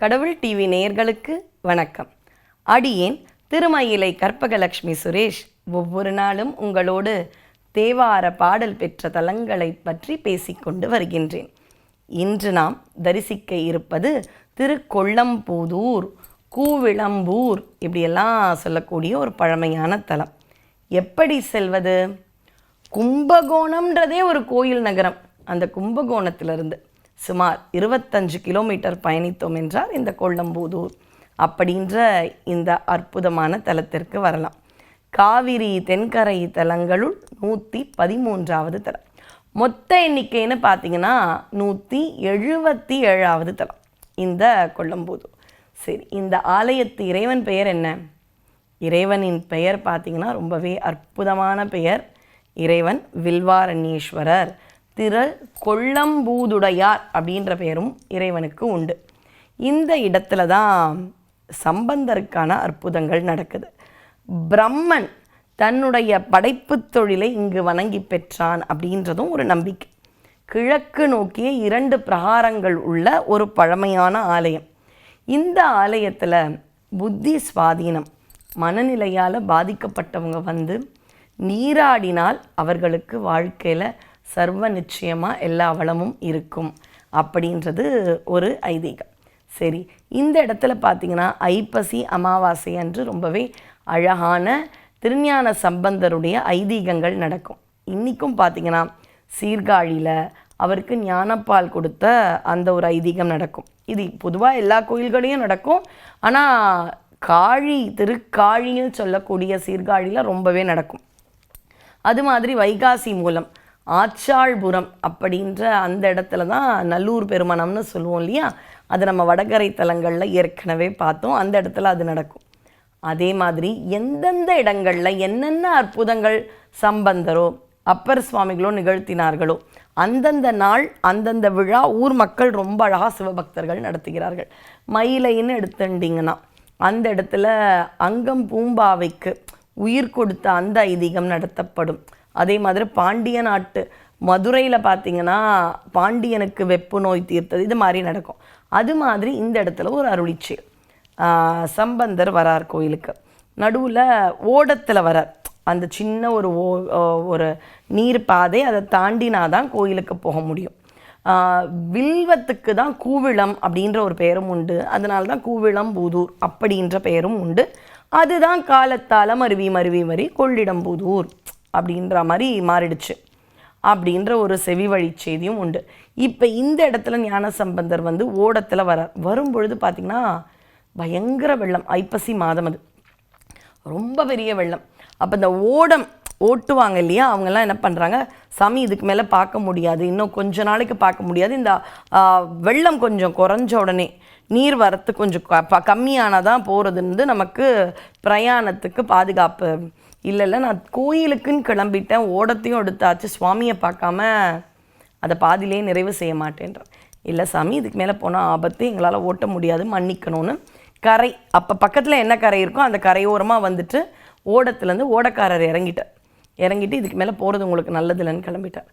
கடவுள் டிவி நேயர்களுக்கு வணக்கம். அடியேன் திருமயிலை கற்பகலக்ஷ்மி சுரேஷ் ஒவ்வொரு நாளும் உங்களோடு தேவார பாடல் பெற்ற தலங்களை பற்றி பேசிக்கொண்டு வருகின்றேன். இன்று நாம் தரிசிக்க இருப்பது திருக்கொள்ளம்பூதூர் கூவிளம்பூர் இப்படியெல்லாம் சொல்லக்கூடிய ஒரு பழமையான தலம். எப்படி செல்வது? கும்பகோணம்ன்றதே ஒரு கோயில் நகரம். அந்த கும்பகோணத்திலிருந்து சுமார் இருபத்தஞ்சு கிலோமீட்டர் பயணித்தோம் என்றால் இந்த கொள்ளம்பூதூர் அப்படின்ற இந்த அற்புதமான தலத்திற்கு வரலாம். காவிரி தென்கரை தலங்களுள் நூற்றி பதிமூன்றாவது தலம். மொத்த எண்ணிக்கைன்னு பார்த்தீங்கன்னா நூற்றி எழுபத்தி ஏழாவது தலம். இந்த கொள்ளம்பூதூர். சரி இந்த ஆலயத்து இறைவன் பெயர் என்ன? இறைவனின் பெயர் பார்த்தீங்கன்னா ரொம்பவே அற்புதமான பெயர். இறைவன் வில்வாரண்யேஸ்வரர். திரு கொள்ளம்பூதுடையார் அப்படின்ற பெயரும் இறைவனுக்கு உண்டு. இந்த இடத்துல தான் சம்பந்தருக்கான அற்புதங்கள் நடக்குது. பிரம்மன் தன்னுடைய படைப்பு தொழிலை இங்கு வணங்கி பெற்றான் அப்படின்றதும் ஒரு நம்பிக்கை. கிழக்கு நோக்கிய இரண்டு பிரகாரங்கள் உள்ள ஒரு பழமையான ஆலயம். இந்த ஆலயத்தில் புத்தி சுவாதீனம் மனநிலையால் பாதிக்கப்பட்டவங்க வந்து நீராடினால் அவர்களுக்கு வாழ்க்கையில் சர்வ நிச்சயமாக எல்லா வளமும் இருக்கும் அப்படின்றது ஒரு ஐதீகம். சரி இந்த இடத்துல பார்த்தீங்கன்னா ஐப்பசி அமாவாசை அன்று ரொம்பவே அழகான திருஞான சம்பந்தருடைய ஐதீகங்கள் நடக்கும். இன்றைக்கும் பார்த்திங்கன்னா சீர்காழியில் அவருக்கு ஞானப்பால் கொடுத்த அந்த ஒரு ஐதீகம் நடக்கும். இது பொதுவாக எல்லா கோயில்களையும் நடக்கும். ஆனால் காழி திருக்காழின்னு சொல்லக்கூடிய சீர்காழியில் ரொம்பவே நடக்கும். அது மாதிரி வைகாசி மூலம் ஆச்சாள்புரம் அப்படின்ற அந்த இடத்துல தான் நல்லூர் பெருமணம்னு சொல்லுவோம் இல்லையா? அது நம்ம வடகரை தலங்களில் ஏற்கனவே பார்த்தோம். அந்த இடத்துல அது நடக்கும். அதே மாதிரி எந்தெந்த இடங்களில் என்னென்ன அற்புதங்கள் சம்பந்தரோ அப்பர் சுவாமிகளோ நிகழ்த்தினார்களோ அந்தந்த நாள் அந்தந்த விழா ஊர் மக்கள் ரொம்ப அழகாக சிவபக்தர்கள் நடத்துகிறார்கள். மயிலைன்னு எடுத்துட்டிங்கன்னா அந்த இடத்துல அங்கம் பூம்பாவைக்கு உயிர் கொடுத்த அந்த ஐதீகம் நடத்தப்படும். அதே மாதிரி பாண்டிய நாட்டு மதுரையில் பார்த்தீங்கன்னா பாண்டியனுக்கு வெப்பு நோய் தீர்த்தது இது மாதிரி நடக்கும். அது மாதிரி இந்த இடத்துல ஒரு அருளிச்சு. சம்பந்தர் வரார் கோயிலுக்கு. நடுவில் ஓடத்தில் வரார். அந்த சின்ன ஒரு ஓ ஒரு நீர் பாதை அதை தாண்டினா தான் கோயிலுக்கு போக முடியும். வில்வத்துக்கு தான் கூவிளம் அப்படின்ற ஒரு பெயரும் உண்டு. அதனால தான் கூவிளம் பூதூர் அப்படின்ற பெயரும் உண்டு. அதுதான் காலத்தால் மருவி மருவி மறி கொள்ளிடம்பூதூர் அப்படின்ற மாதிரி மாறிடுச்சு. அப்படின்ற ஒரு செவி வழி செய்தியும் உண்டு. இப்போ இந்த இடத்துல ஞான சம்பந்தர் வந்து ஓடத்தில் வர வரும்பொழுது பார்த்திங்கன்னா பயங்கர வெள்ளம். ஐப்பசி மாதம் அது. ரொம்ப பெரிய வெள்ளம். அப்போ இந்த ஓடம் ஓட்டுவாங்க இல்லையா? அவங்கெல்லாம் என்ன பண்ணுறாங்க சாமி இதுக்கு மேலே பார்க்க முடியாது. இன்னும் கொஞ்ச நாளைக்கு பார்க்க முடியாது. இந்த வெள்ளம் கொஞ்சம் குறைஞ்ச உடனே நீர் வரத்து கொஞ்சம் க- தான் கம்மியானதான் போகிறதுன்னு நமக்கு பிரயாணத்துக்கு பாதுகாப்பு. இல்லை இல்லை நான் கோயிலுக்குன்னு கிளம்பிட்டேன். ஓடத்தையும் எடுத்தாச்சு. சுவாமியை பார்க்காம அதை பாதியிலே நிறைவு செய்ய மாட்டேன்றேன் இல்லை சாமி இதுக்கு மேலே போனால் ஆபத்து. எங்களால் ஓட்ட முடியாது. மன்னிக்கணும்னு. கரை அப்போ பக்கத்தில் என்ன கரை இருக்கோ அந்த கரையோரமாக வந்துட்டு ஓடத்துலேருந்து ஓடக்காரர் இறங்கிட்டார். இறங்கிட்டு இதுக்கு மேலே போகிறது உங்களுக்கு நல்லது இல்லைன்னு கிளம்பிட்டார்.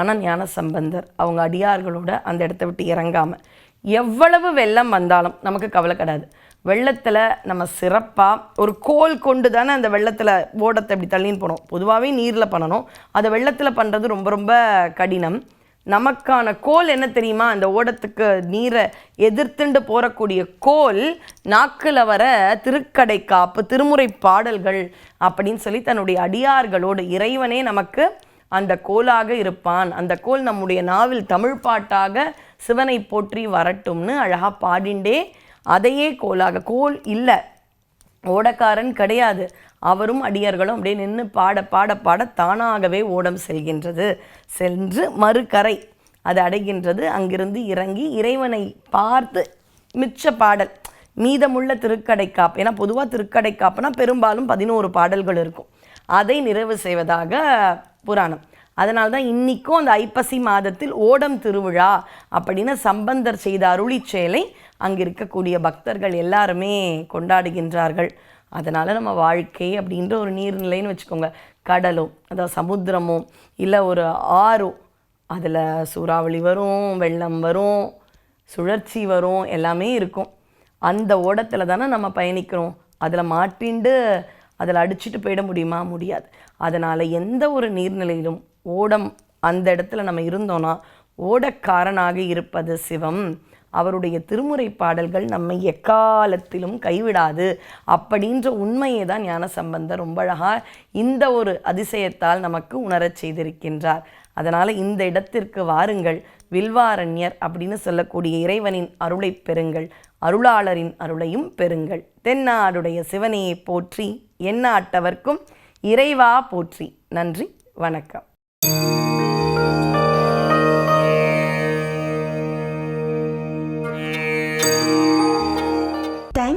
ஆனால் ஞான சம்பந்தர் அவங்க அடியார்களோட அந்த இடத்த விட்டு இறங்காமல் எவ்வளவு வெள்ளம் வந்தாலும் நமக்கு கவலை கிடையாது வெள்ளத்தில் நம்ம சிறப்பாக ஒரு கோல் கொண்டு தானே அந்த வெள்ளத்தில் ஓடத்தை இப்படி தள்ளின்னு போனோம். பொதுவாகவே நீரில் பண்ணணும். அதை வெள்ளத்தில் பண்ணுறது ரொம்ப ரொம்ப கடினம். நமக்கான கோல் என்ன தெரியுமா? அந்த ஓடத்துக்கு நீரை எதிர்த்துண்டு போகக்கூடிய கோல் நாக்கில் வர திருக்கடை காப்பு திருமுறை பாடல்கள் அப்படின்னு சொல்லி தன்னுடைய அடியார்களோடு இறைவனே நமக்கு அந்த கோலாக இருப்பான். அந்த கோல் நம்முடைய நாவில் தமிழ் பாட்டாக சிவனை போற்றி வரட்டும்னு அழகாக பாடிண்டே அதையே கோலாக கோல் இல்லை. ஓடக்காரன் கிடையாது. அவரும் அடியார்களும் அப்படியே நின்று பாட பாட பாட தானாகவே ஓடம் செல்கின்றது. சென்று மறுகரை அது அடைகின்றது. அங்கிருந்து இறங்கி இறைவனை பார்த்து மிச்ச பாடல் மீதமுள்ள திருக்கடைக்காப்பு ஏன்னா பொதுவாக திருக்கடைக்காப்புனா பெரும்பாலும் பதினோரு பாடல்கள் இருக்கும். அதை நிறைவு செய்வதாக புராணம். அதனால தான் இன்றைக்கும் அந்த ஐப்பசி மாதத்தில் ஓடம் திருவிழா அப்படின்னு சம்பந்தர் செய்த அருளி செயலை அங்கே இருக்கக்கூடிய பக்தர்கள் எல்லாருமே கொண்டாடுகின்றார்கள். அதனால் நம்ம வாழ்க்கை அப்படின்ற ஒரு நீர்நிலைன்னு வச்சுக்கோங்க. கடலோ அதாவது சமுத்திரமோ இல்லை ஒரு ஆறோ அதில் சூறாவளி வரும் வெள்ளம் வரும் சுழற்சி வரும் எல்லாமே இருக்கும். அந்த ஓடத்தில் தானே நம்ம பயணிக்கிறோம். அதில் மாட்டிண்டு அதில் அடிச்சிட்டு போயிட முடியுமா? முடியாது. அதனால் எந்த ஒரு நீர்நிலையிலும் ஓடம் அந்த இடத்துல நம்ம இருந்தோன்னா ஓடக்காரனாக இருப்பது சிவம். அவருடைய திருமுறை பாடல்கள் நம்மை எக்காலத்திலும் கைவிடாது அப்படின்ற உண்மையை தான் ஞான சம்பந்தர் ரொம்ப அழகாக இந்த ஒரு அதிசயத்தால் நமக்கு உணரச் செய்திருக்கின்றார். அதனால் இந்த இடத்திற்கு வாருங்கள். வில்வாரண்யர் அப்படின்னு சொல்லக்கூடிய இறைவனின் அருளை பெறுங்கள். அருளாளரின் அருளையும் பெறுங்கள். தென்னாடுடைய சிவனையை போற்றி எண்ணாட்டவர்க்கும் இறைவா போற்றி. நன்றி வணக்கம்.